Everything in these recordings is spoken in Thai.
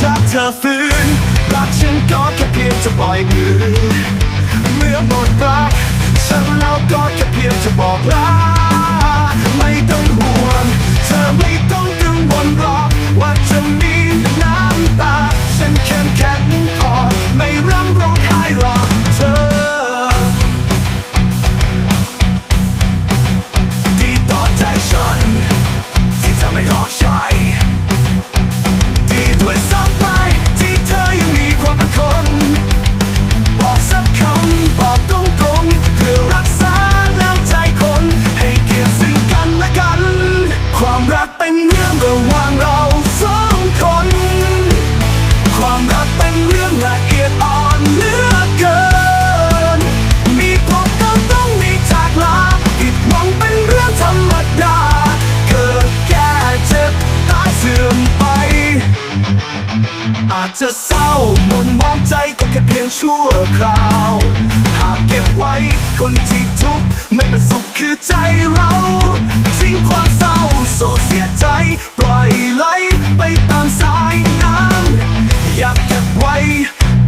ถ้าเธอฟื้นรักฉันก็แค่เพียงจะปล่อยมือเมื่อหมดรัก อาจจะเศร้าหม่นมองใจก็แค่เพียงชั่วคราว หากเก็บไว้คนที่ทุกข์ไม่เป็นสุขคือใจเราทิ้งความเศร้าโศกเสียใจ ปล่อยไหลไปตามสายน้ำอยากเก็บไว้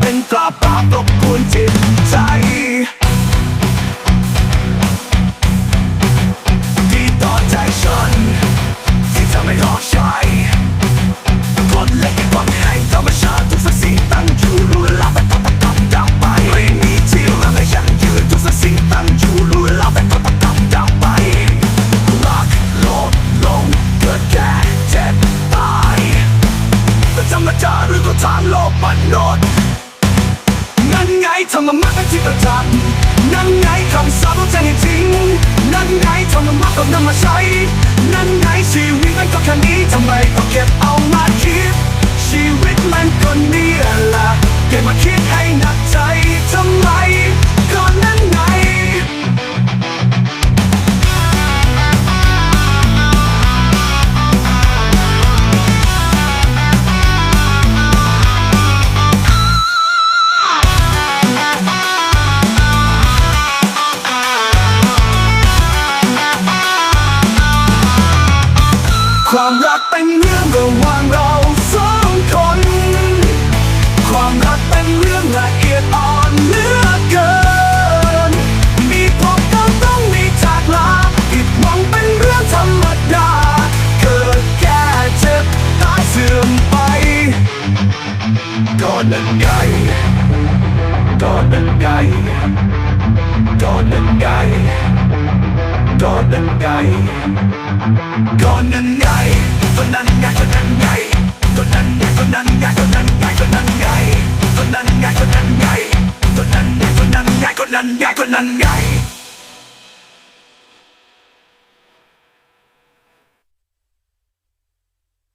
เป็นตราบาปรบก นไงธรรมะที่ประจักนั่นไงคำสอนของใจให้จริงนั่นไงธรรมะต้องนำมาใช้ นั่นไงชีวิตมันก็แค่นี้ทำไมต้องเก็บ กเป็นเรื่องระหว่างเราสองคน ความรักเป็นเรื่องละเอียดอ่อนเหลือเกิน มีพบก็ต้องมีจากลาผิดหวังเป็นเรื่องธรรมดา เกิดแก่เจ็บตายเสื่อมไป ก็นั่นไงก็นั่นไงก็นั่นไง ก่อนนั้นไงก่อนนั้นไงตอนนั้นไงตอนนั้นไงตอนนั้นไงตอนนั้นไง